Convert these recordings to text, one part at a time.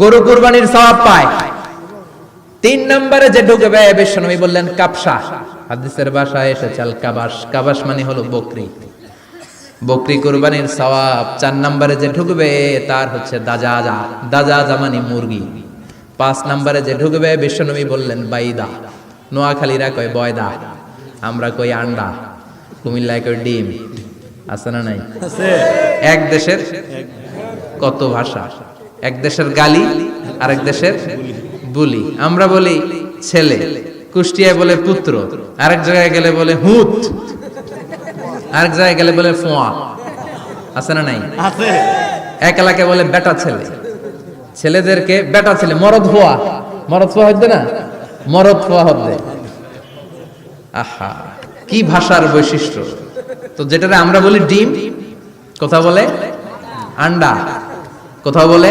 গরু কুরবানির সওয়াব পায়। তিন নম্বরে যে ঢুকবে বিশ্বনবী বললেন কাপসা। হাদিসের ভাষায় এসেছে আল কাবাস কাবাস মানে হলো বকরি। বকরি কুরবানির সওয়াব চার নম্বরে যে ঢুকবে তার হচ্ছে দাজাজা। দাজাজা মানে মুরগি। পাঁচ নম্বরে যে ঢুকবে বিশ্বনবী বললেন বাইদা। নোয়াখালীরা কয় বয়দা। আমরা কই আন্ডা। কুমিল্লায় কই ডিম। আছে না নাই? এক দেশের কত ভাষা? এক দেশের গালি আর এক দেশের বুলি। আমরা বলি ছেলে। কুষ্টিয়ায় বলে পুত্র আরেক জায়গায় গেলে বলে হুত আরেক জায়গায় গেলে বলে ফোয়া। আছে না নাই? আছে। এক এলাকায় বলে বেটা ছেলে। ছেলেদেরকে বেটা ছেলে মরদ হওয়া মরদ হওয়া হচ্ছে না? মরদ হওয়া হচ্ছে আহা কি ভাষার বৈশিষ্ট্য? তো যেটা আমরা বলি ডিম কথা বলে আন্ডা কোথাও বলে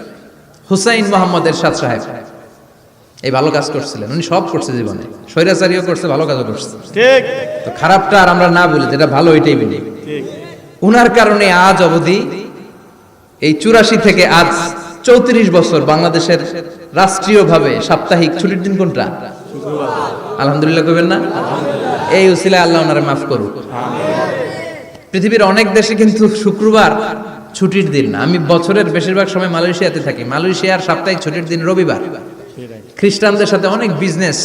হুসাইন মোহাম্মদ এরশাদ সাহেব। এই ভালো কাজ করছিলেন। উনি সব করছে জীবনে। স্বৈরাচারীও করছে ভালো কাজও করছে। ঠিক। তো খারাপটা আর আমরা না বলি যেটা ভালো ওইটাই বলি। ঠিক। উনার কারণে আজ অবধি এই চুরাশি থেকে আজ চৌত্রিশ বছর বাংলাদেশের রাষ্ট্রীয়ভাবে সাপ্তাহিক ছুটির দিন কোনটা? আলহামদুলিল্লাহ কবেন না? এই উসিলা আল্লাহ ওনারে মাফ করুক। পৃথিবীর অনেক দেশে কিন্তু শুক্রবার ছুটির দিন না। আমি বছরের বেশিরভাগ সময় মালয়েশিয়াতে থাকি। মালয়েশিয়ার সাপ্তাহিক ছুটির দিন রবিবার। খ্রিস্টানদের সাথে অনেক বিজনেস